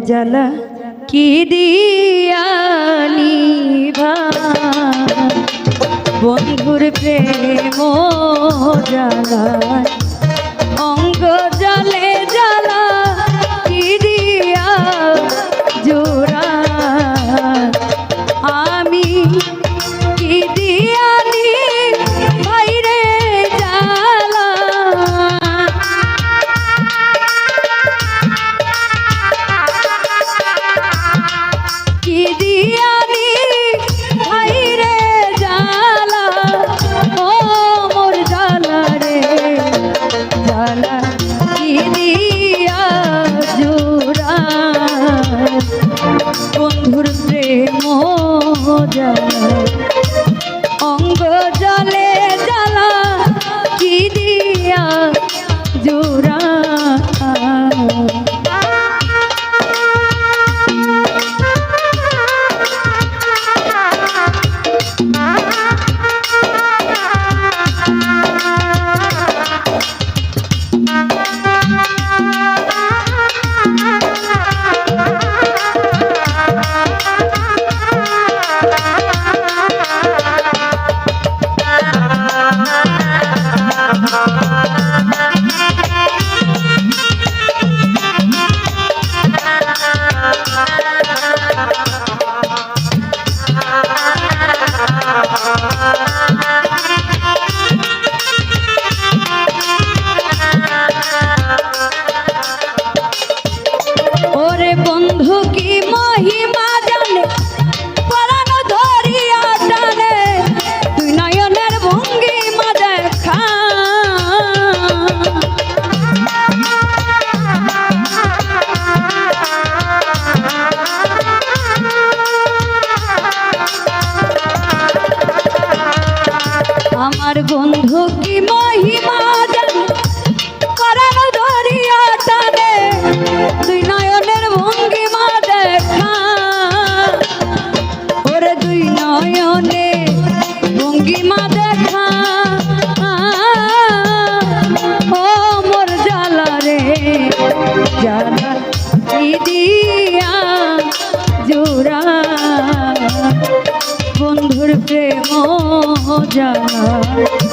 জ্বালা কি দিয়ানি বন্ধুর প্রেম জ্বালা জ্বালা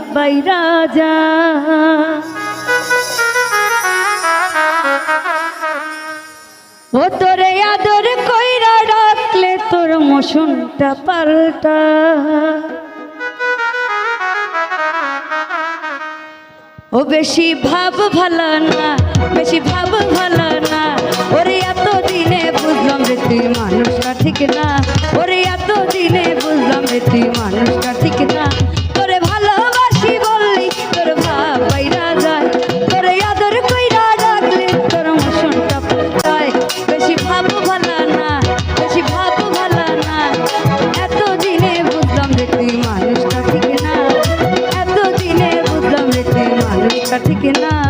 আব্বাই রাজা। ও তোরে আদর কইরা রাখলে তোর মশুনটা পাল্টা। ও বেশি ভাব ভালো না, বেশি ভাব ভালো না। ওরে এত দিনে বুঝলাম রে তুই মানুষটা ঠিক না। ওরে এত দিনে বুঝলাম রে তুই মানুষটা কাছে কিনা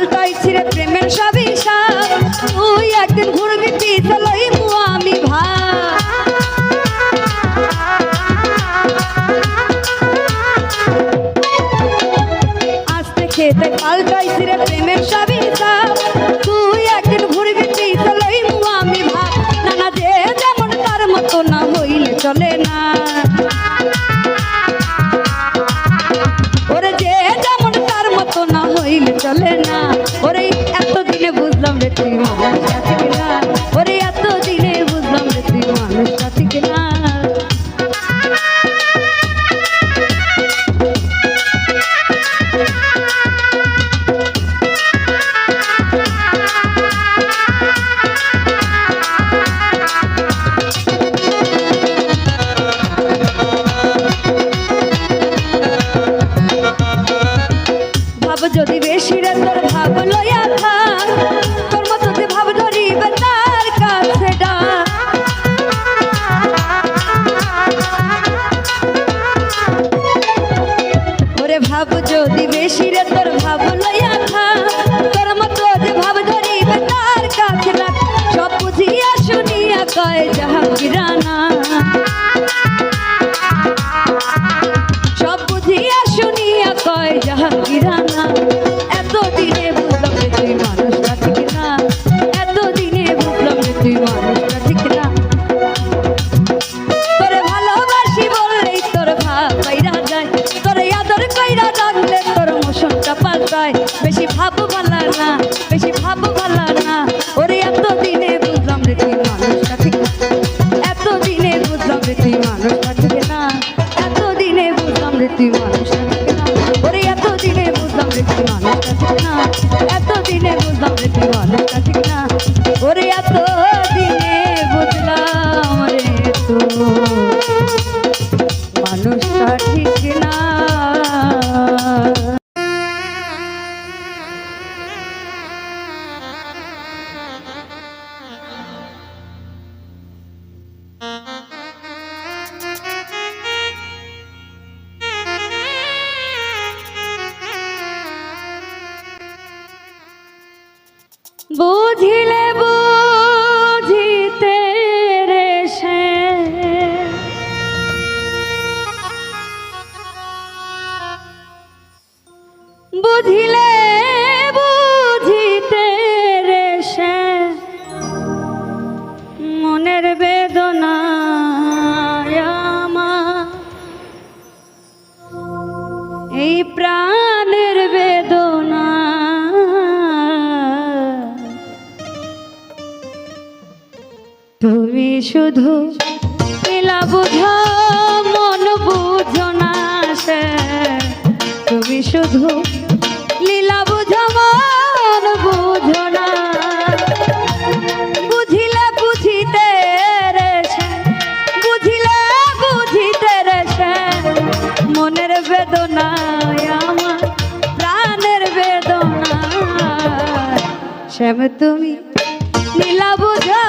পাল্টাইছি রে প্রেমের সবই সাপ তুই একদিন ঘুরবি পিছে আমি ভাই আসতে খেতে পাল্টাইছি রে মাইরা ডাকলে তোর মোশনটা পাল্টায়। বুঝিলে বেদনায় আমার প্রাণের বেদনায়। শ্যাম তুমি নীলা বুঝা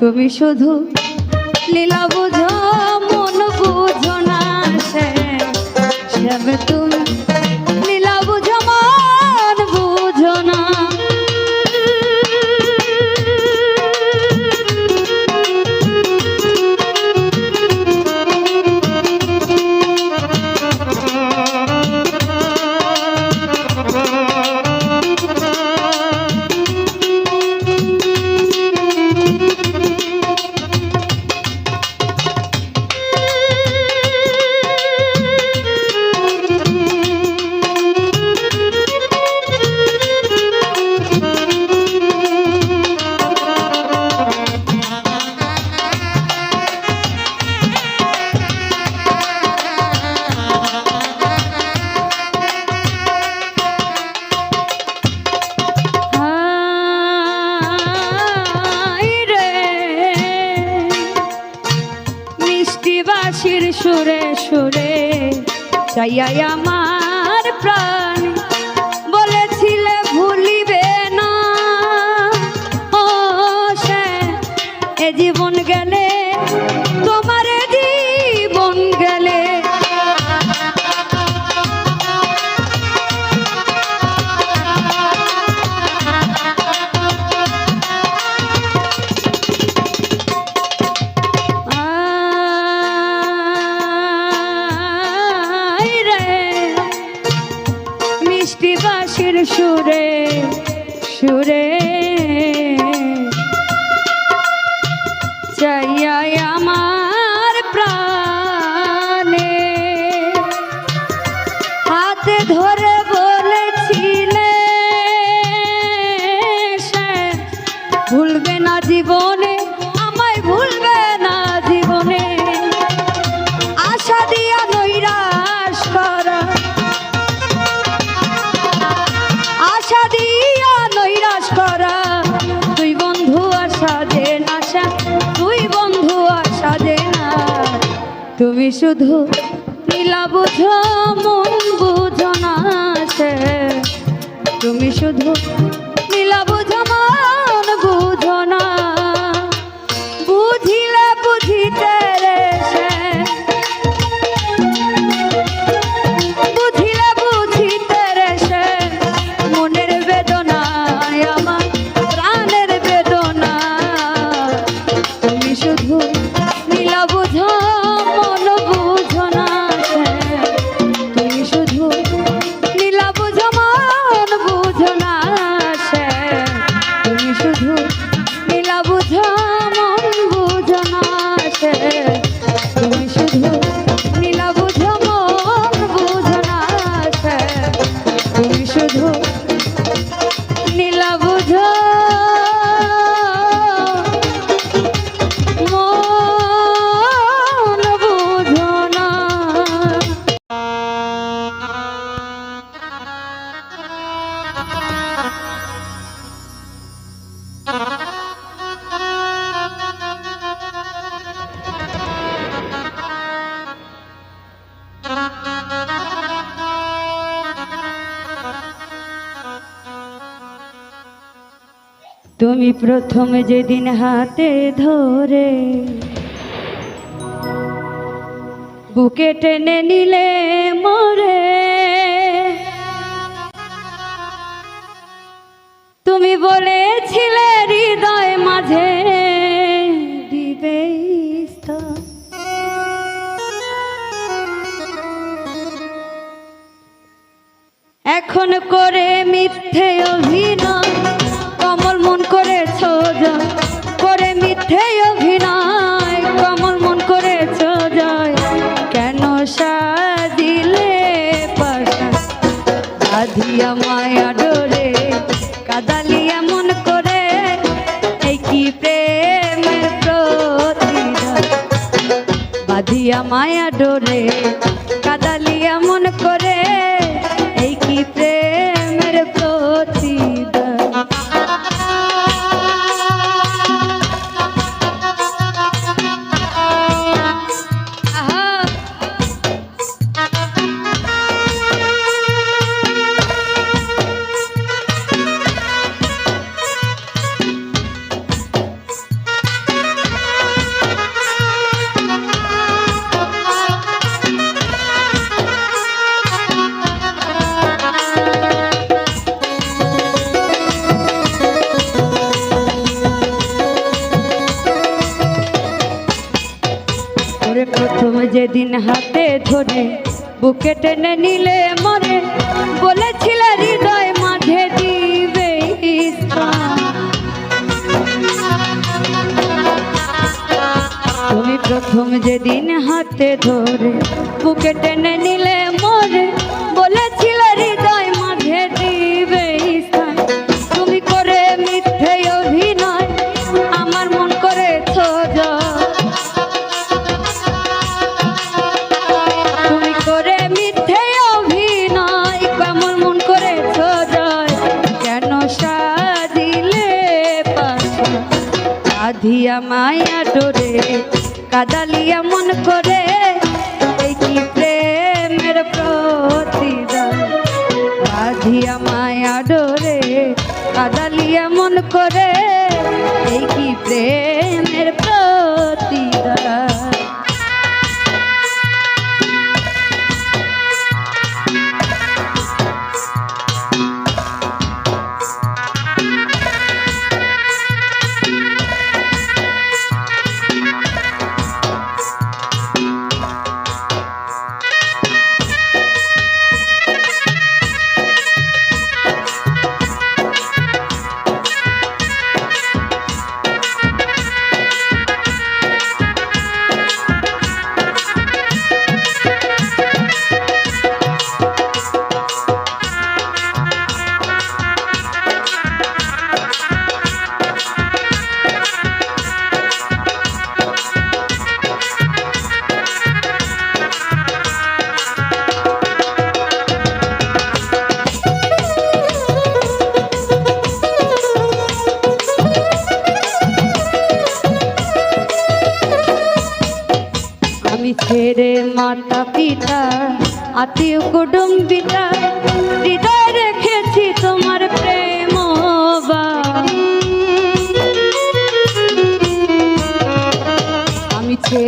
তুমি শুধু লীলা বুঝো মন বুঝো না সে। তুমি Yeah, yeah. মিষ্টি বাঁশির সুরে সুরে। শুধু নীলা বুঝো মন বুঝো না তুমি শুধু তুমি প্রথম যেদিন হাতে ধরে বুকে টেনে নিলে মরে সেদিন হাতে ধরে বুকে টেনে নিলে মরে। বলেছিল হৃদয় মাঝে দিবে তুমি প্রথম যেদিন হাতে ধরে বুকে টেনে নিলে মরে মায়া ডোরে, কাদালিয়া মন করে, এই কি প্রেমের প্রতিদান? বাঁধিয়া মায়া ডোরে, কাদালিয়া মন করে, এই কি প্রেম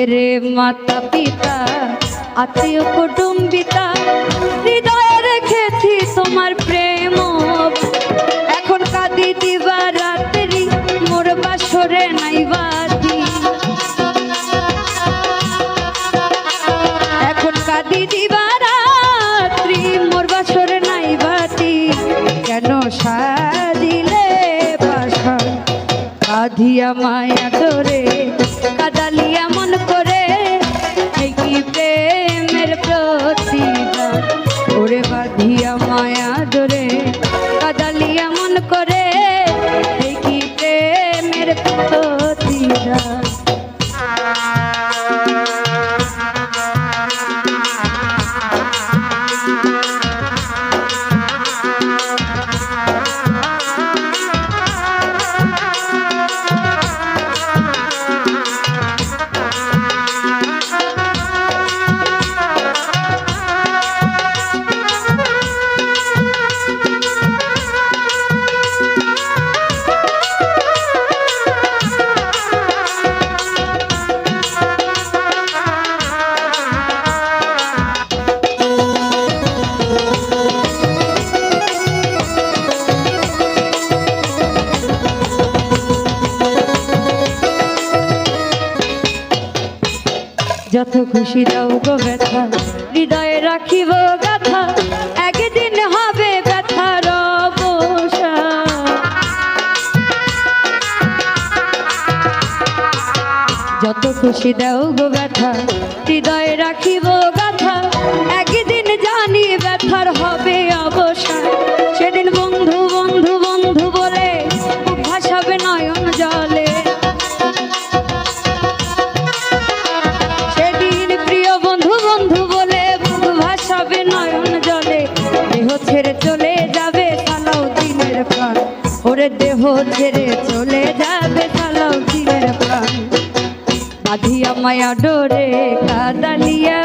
ছেড়ে মাতা পিতা, আত্মীয় কুটুম্বিতা, হৃদয় রেখেছি তোমার প্রেম। এখন কাঁদি দিবা রাত্রি, মোর বাসরে নাই বাতি। এখন কাঁদি দিবা রাত্রি, মোর বাসরে নাই বাতি। কেন সাজিলে বাসা কাঁধিয়া মায়া তোরে যত খুশি দাও গো ব্যথা, হৃদয়ে রাখিব গাথা। একদিন জানি ব্যথার হবে অবসান সেদিন বন্ধু বন্ধু বন্ধু বলে ভাসাবে নয়ন জলে। সেদিন প্রিয় বন্ধু বন্ধু বলে ভাসাবে নয়ন জলে। দেহ ছেড়ে চলে যাবে সালাউ দিনের প্রাণ। ওরে দেহ ছেড়ে বাঁধিয়া মায়া ডোরে কাদালিয়া